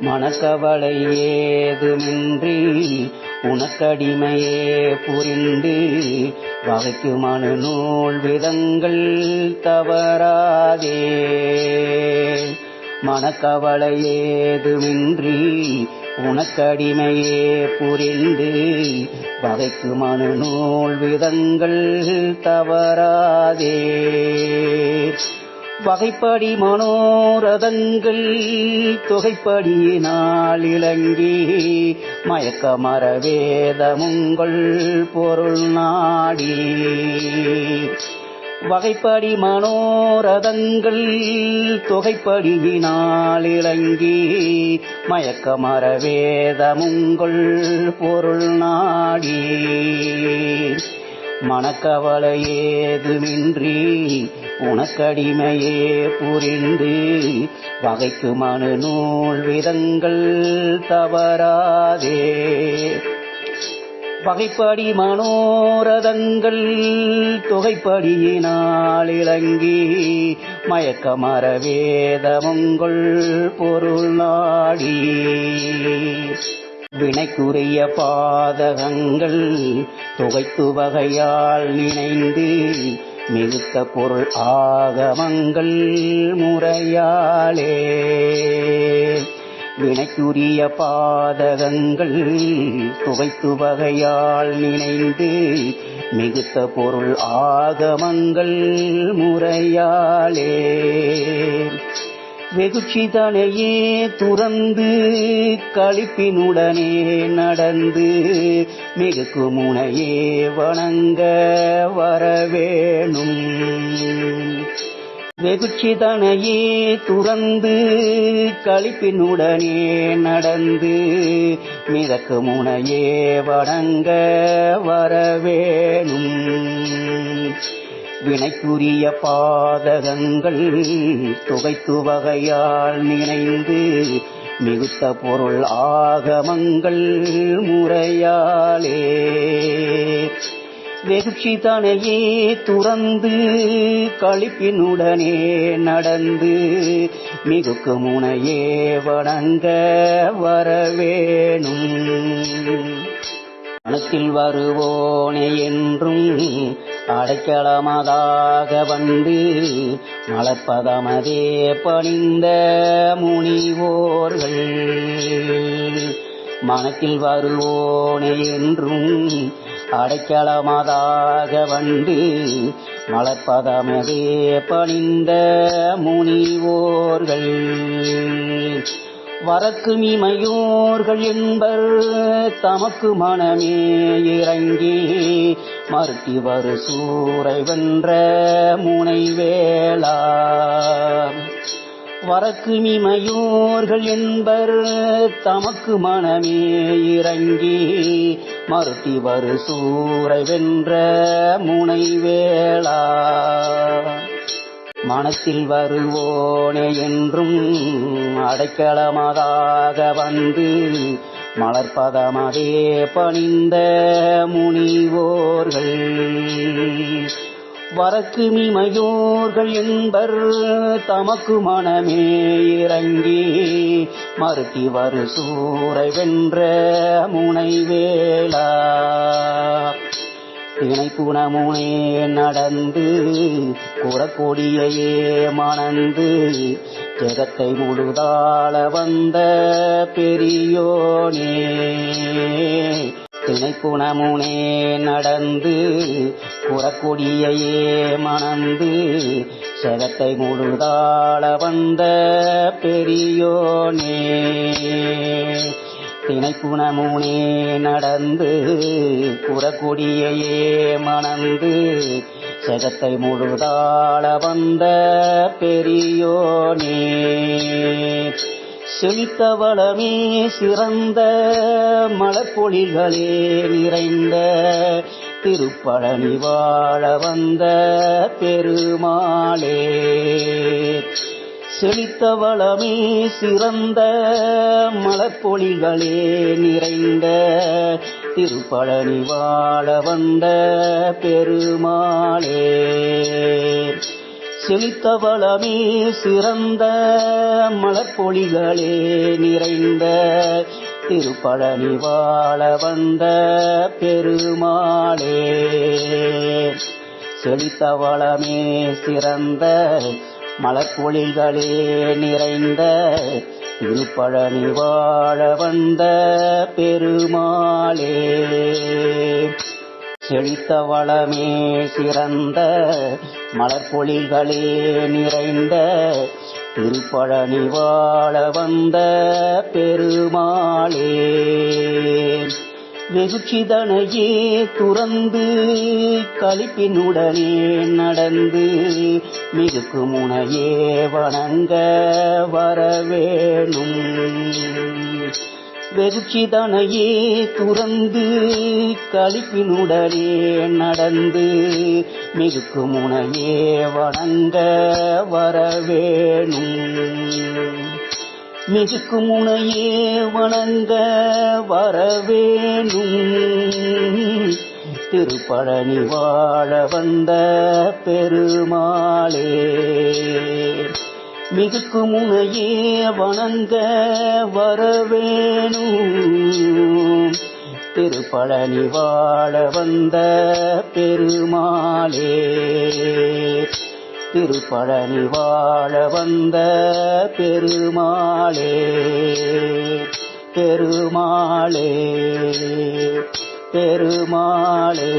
மனக்கவலை ஏதுமின்றி உனக்கடிமையே புரிந்து வகைக்கு மனு நூல் விதங்கள் தவறாதே. மனக்கவலை ஏதுமின்றி உனக்கடிமையே புரிந்து வகைக்கு மனு நூல் விதங்கள் தவறாதே. வகைப்படி மனோரதங்கள் தொகைப்படியினால் இலங்கி மயக்கமர வேதமுங்கள் பொருள் நாடி. வகைப்படி மனோரதங்கள் தொகைப்படியினால் இலங்கி மயக்கமர வேதமுங்கள் பொருள் நாடி. மனக்கவலை ஏதுமின்றி உனக்கடிமையே புரிந்து வகைக்கு மனு நூல் விதங்கள் தவறாதே. வகைப்படி மனோரதங்கள் தொகைப்படியினால் இறங்கி மயக்க மரவேதமுங்கள் பொருள் நாடி. வினைக்குரிய பாதகங்கள் தொகைத்து வகையால் நினைந்து மிகுத்த பொருள் ஆகமங்கள் முறையாலே. வினைக்குரிய பாதகங்கள் துவைத்து வகையால் நினைந்து மிகுத்த பொருள் ஆகமங்கள் முறையாலே. வெகுச்சிதனையே துறந்து களிப்பினுடனே நடந்து மிகுக்கு முனையே வணங்க வரவேணும். வெகுச்சிதனையே துறந்து களிப்பினுடனே நடந்து மிதக்கு முனையே வணங்க வரவேணும். வினைக்குரிய பாதகங்கள் துகைத்து வகையால் நினைந்து மிகுத்த பொருள் ஆகமங்கள் முறையாலே. வெகுச்சிதனையே துறந்து களிப்பினுடனே நடந்து மிகுக்கு முனையே வணங்க வரவேணும். மனத்தில் வருவோனே என்றும் அடைக்கலமதாக வந்து மலர்ப்பதமதே பணிந்த முனிவோர்கள். மனத்தில் வருவோனே என்றும் அடைக்கலமதாக வந்து மலர்ப்பதமதே பணிந்த முனிவோர்கள். வரக்கு இமையோர்கள் என்பர் தமக்கு மனமே இறங்கி மறுத்தி வரு சூறை வென்ற முனைவேளா வரக்கு இமையோர்கள் என்பர் தமக்கு மனமே இறங்கி மறுத்தி வரு சூறை வென்ற முனைவேளா மனத்தில் வருவோனே என்றும் அடைக்கலமதாக வந்து மலர்பதமதே பணிந்த முனிவோர்கள். வரக்கு மிமையோர்கள் என்பர் தமக்கு மனமே இறங்கி மறுத்தி வரு சூறை வென்ற முனைவேளா திணைப்புணமுனே நடந்து குறக்கொடியையே மணந்து ஜெகத்தை முழுதாள வந்த பெரியோனே. திணைப்புணமுனே நடந்து குறக்கொடியையே மணந்து ஜெகத்தை முழுதாள வந்த பெரியோனே. தினைப்புணமுனே நடந்து புறக்கொடியையே மணந்து ஜெகத்தை முழுதாள வந்த பெரியோனே. செழித்தவளமே சிறந்த மலப்பொழில்களே நிறைந்த திருப்பழனி வாழ வந்த பெருமாளே. செழித்தவளமே சிறந்த பொலிகளே நிறைந்த திருப்பழனி வாழ வந்த பெருமாளே. செழித்தவளமே சிறந்த மலர்பொழிகளே நிறைந்த திருப்பழனி வாழ வந்த பெருமாளே. செழித்தவளமே சிறந்த மலர்பொழிகளே நிறைந்த திருப்பழனி வாழ வந்த பெருமாளே. செழித்த வளமே சிறந்த மலர்பொழிகளே நிறைந்த திருப்பழனி வாழ வந்த பெருமாளே. வெகுச்சிதனையே துறந்து கழிப்பினுடனே நடந்து மிகுக்கு முனையே வணங்க வரவேணும். வெகுச்சிதனையே துறந்து கழிப்பினுடனே நடந்து மிகுக்கு முனையே வணங்க வரவேணும். மிகுக்கு முனையே வணங்க வரவேணும். திருப்பழனி வாழ வந்த பெருமாளே மிகுக்கு முனையே வணங்க வரவேணும். திருப்பழனி வாழ வந்த பெருமாளே திருப்பழனி வாழ வந்த பெருமாளே பெருமாளே பெருமாளே.